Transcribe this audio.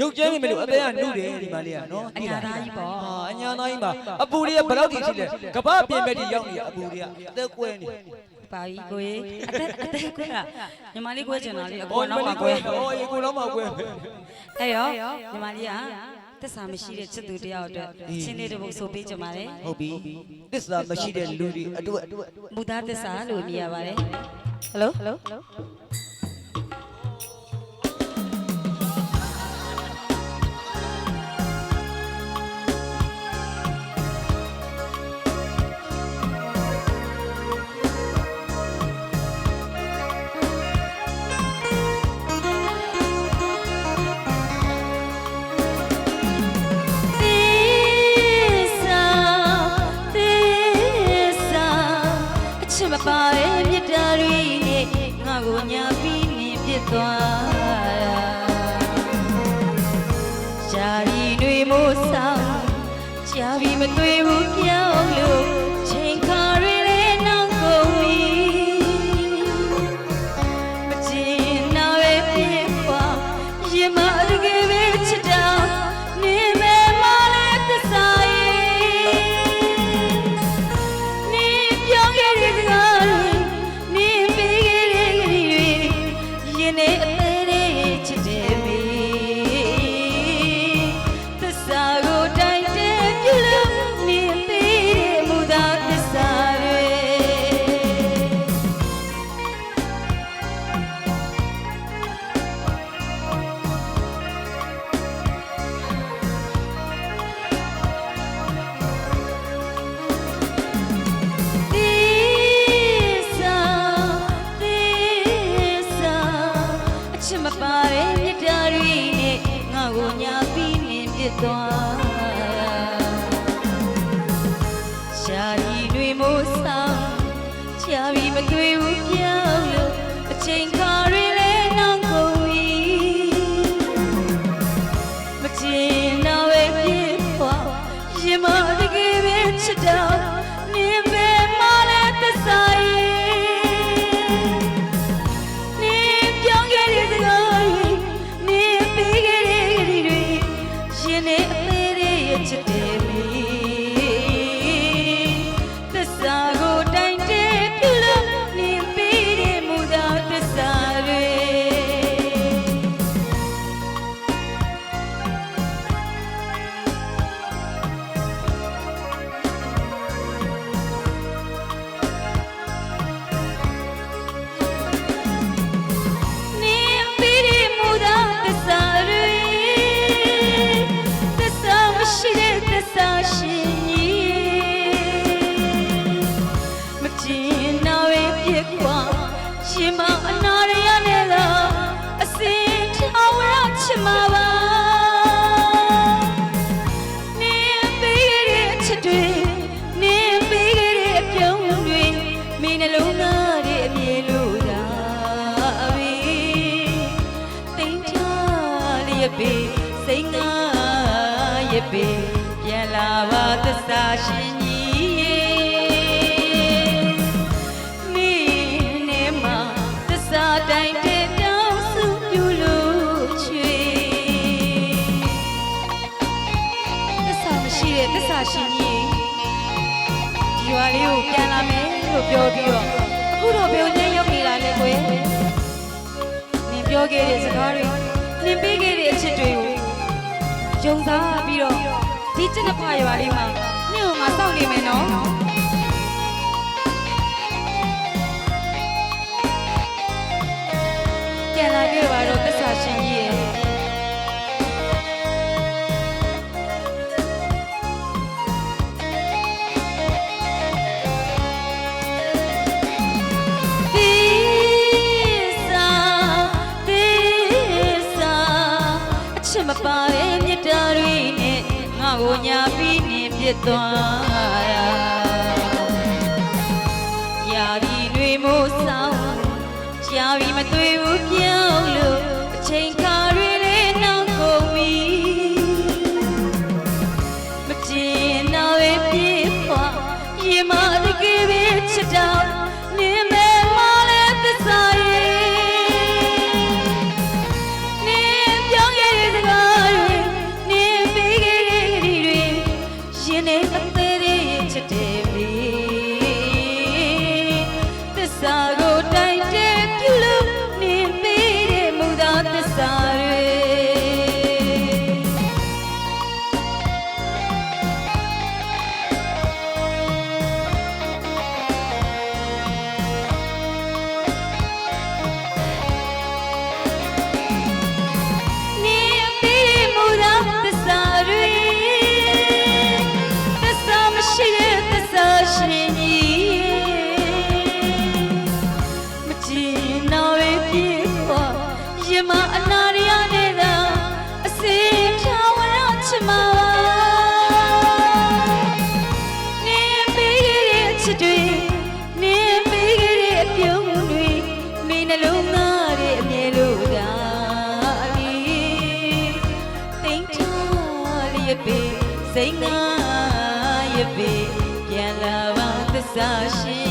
ရုပ်ကျဲမိမလို့အသေးကနှုတ်တယ်ဒီမလေးကနော်အညာသားကြီးပေါ့ဟာအညာသားကြီးပါအပူတွေကဘယ်လောက်ထိရှိလဲကပ္ပပြင်မဲ့တိရောက်နေရအပူတွေကအသက်ကွဲနေပါကြီးကိုရေအသက်အသက်ကွဲတာညီမလေးကွဲချင်တာလေအအော်ကိုနောက်မှကွဲအော်ရေကိုတော့မှကွဲအဲ့ရောညီမလေးကသက်စာမရှိတဲ့ချစ်သူတယောက်အတွက်ချင်းလေးတစ်ပုဒ်ဆိုပေးကြပါလေဟုတ်ပြီသစ္စာမရှိတဲ့လူတွေအတွက်မူသားသက်စာလို့နေရပါတယ်ဟယ်လို ပါရဲ့မြတ်တာတွေနဲ့ငါကိုညာပြီးနေပြစ်သွားတာဂျာရီတွေမိုးဆောင်ကြာပြီးမတွေ့ဘူးပြော သွားရှာရီတွေမိုးဆောင်ချာပြီးမတွေ့ဘူး ကျင်နာပဲပြစ်ခွာရှင်မအနာရရနဲ့လားအစင်ထောင်းရချင်မှာပါနေပြီးတဲ့အချစ်တွေနေပြီးတဲ့အပြုံးတွေမင်းနှလုံးသားရဲ့အမြင်လို့သာပြီတိမ်ချလျက်ပေစိတ်ငါရဲ့ပေပြန်လာပါသစ္စာရှင် တဲ့သစ္စာရှင်ကြီးဒီရွာလေးကိုပြန်လာမယ်လို့ပြောပြီးတော့အခုတော့ဘယ်ကိုညရောက်နေတာလဲကွယ်နင်ပြောခဲ့တဲ့စကားတွေနင်ပေးခဲ့တဲ့အချစ်တွေကိုယုံစားပြီးတော့ဒီကျက်နှစ်ဖာရွာလေးမှာနင့်ကိုငါစောင့်နေမယ်နော်ပြန် စ်သွားတာရာဒီတွေမိုးဆောင်ကြာပြီးမတွေ့ဘူးပြော စိတ်ငါရပေပြန်လာပါသစ္စာရှင်